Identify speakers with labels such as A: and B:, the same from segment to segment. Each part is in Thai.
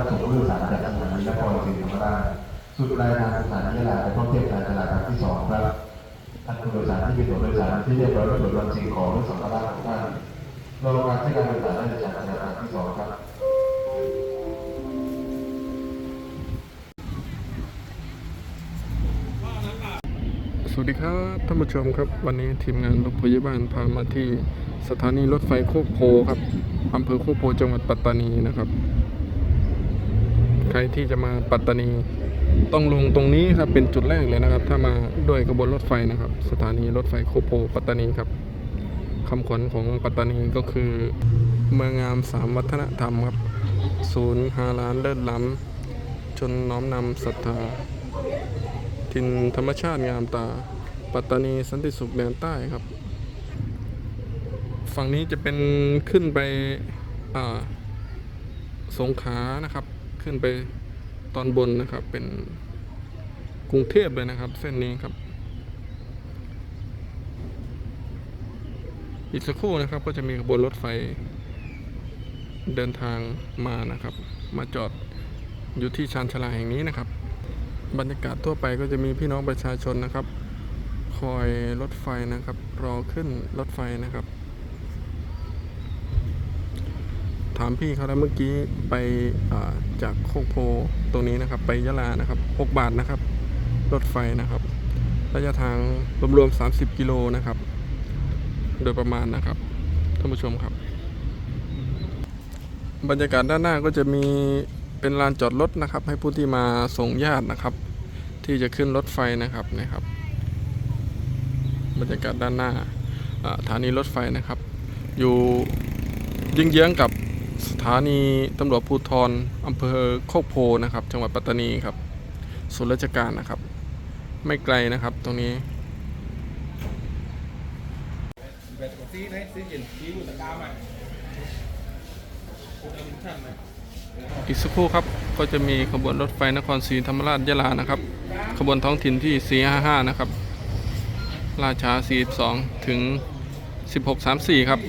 A: รับส่งผู้โดยสารจากสถานีนครศรีธรรมราชสุดปลายทางสถานียะลาไปท่องเที่ยวการตลาดครั้งที่สองครับท่านผู้โดยสารที่มีตัวโดยสารที่เรียบร้อยตรวจวัดสิ่งของและสัมภาระของท่านรอการใช้การโดยสารได้จากสถานีครั้งที่สองครับ
B: สวัสดีครับท่านผู้ชมครับ วันนี้ทีมงานรถพยาบาลพามาที่สถานีรถไฟโคกโพครับอำเภอโคกโพจังหวัดปัตตานีนะครับ ใครที่จะมาปัตตานีต้องลงตรงนี้ครับเป็นจุดแรกเลยนะครับ ถ้ามาด้วยขบวนรถไฟนะครับ สถานีรถไฟโคโพปัตตานีครับคำขวัญของปัตตานีก็คือเมืองงามสามวัฒนธรรมครับ ศูนย์ฮาลานเลิศล้ำจนน้อมนำศรัทธาทินธรรมชาติงามตา ปัตตานีสันติสุขแดนใต้ครับ ฝั่งนี้จะเป็นขึ้นไปสงขานะครับ ขึ้นไปตอนบนนะครับ เป็นกรุงเทพเลยนะครับ เส้นนี้ครับ อีกสักครู่นะครับก็จะมีขบวนรถไฟเดินทางมานะครับ มาจอดอยู่ที่ชานชาลาแห่งนี้นะครับ บรรยากาศทั่วไปก็จะมีพี่น้องประชาชนนะครับ คอยรถไฟนะครับ รอขึ้นรถไฟนะครับ ถามพี่เขาแล้วเมื่อกี้ไปจากโคกโพตรงนี้นะครับ ไปยะลานะครับ 6 บาทนะครับ รถไฟนะครับระยะทางรวมๆ 30 กิโลนะครับ โดยประมาณนะครับท่านผู้ชมครับ บรรยากาศด้านหน้าก็จะมีเป็นลานจอดรถนะครับ ให้ผู้ที่มาส่งญาตินะครับ ที่จะขึ้นรถไฟนะครับนะครับ บรรยากาศด้านหน้าสถานีรถไฟนะครับ อยู่ยิงเยื้องๆกับ สถานีตำรวจภูธรอำเภอโคกโพนะครับ จังหวัดปัตตานีครับส่วนราชการนะครับ ไม่ไกลนะครับ ตรงนี้อีกสักครู่ครับก็จะมีขบวนรถไฟนครศรีธรรมราชยะลานะครับ ขบวนท้องถิ่นที่ 455 นะครับ ราชา 42 ถึง 1634 ครับ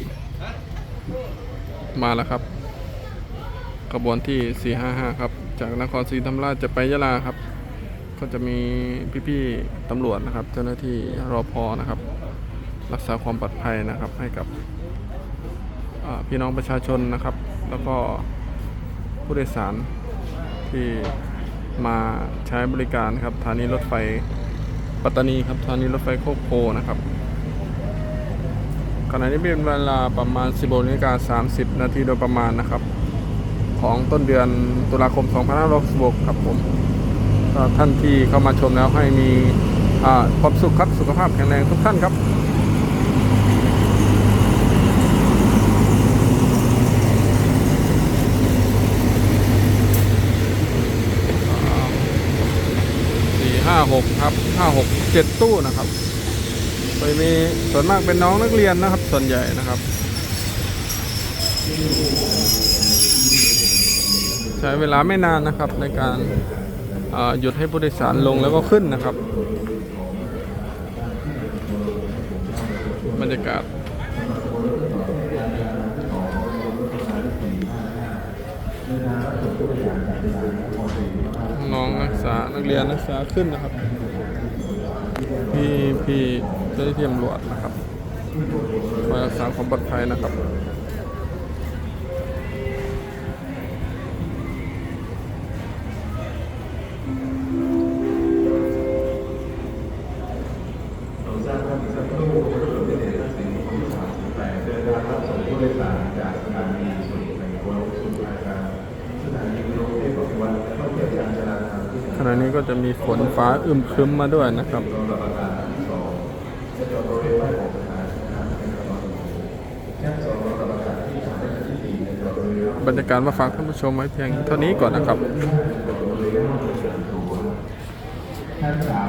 B: มาแล้วครับ ขบวนที่ 455 ครับ จากนครศรีธรรมราชจะไปยะลาครับ ก็จะมีพี่ๆตำรวจนะครับ เจ้าหน้าที่รอพอนะครับ รักษาความปลอดภัยนะครับ ให้กับพี่น้องประชาชนนะครับ แล้วก็ผู้โดยสารที่มาใช้บริการครับสถานีรถไฟปัตตานีครับสถานีรถไฟโคกโพนะครับขณะนี้เป็นเวลาประมาณ 16นาฬิกา30 นาทีโดยประมาณนะครับ ของต้นเดือนตุลาคม 2566ครับผมก็ท่านที่เข้ามาชมแล้วให้มีความสุขครับสุขภาพแข็งแรงทุกท่านครับสี่ห้าหกครับห้าหกเจ็ดตู้นะครับไปมีส่วนมากเป็นน้องนักเรียนนะครับ ส่วนใหญ่นะครับ ใช้เวลาไม่นานนะครับในการหยุดให้ผู้โดยสารลงแล้วก็ขึ้นนะครับ บรรยากาศน้องนักศึกษานักเรียนนักศึกษาขึ้นนะครับ พี่พี่เจ้าหน้าที่ตำรวจนะครับคอยรักษาความปลอดภัยนะครับ
A: เราทราบว่ามีสักครู่รถเมล์ท่าสิงห์ที่38เดินทางรับส่งผู้โดยสารจากสถานีสุขในโกลกสุราการสถานีกรุงเทพปทุมวันและท่องเที่ยวชานชาลาทางที่
B: ขณะนี้ก็จะมีฝนฟ้าอึมครึ้มมาด้วยนะครับ
A: รอรับประทานที่สองจะจอดบริเวณใต้ของสถานีทางเป็นกระบะชั้นสองรอรับประทานที่สามและชั้นที่สี่จะจอดบริเวณ
B: บรรยากาศมาฝากท่านผู้ชมไว้เพียงเท่านี้ก่อนนะครับ
A: Vamos a.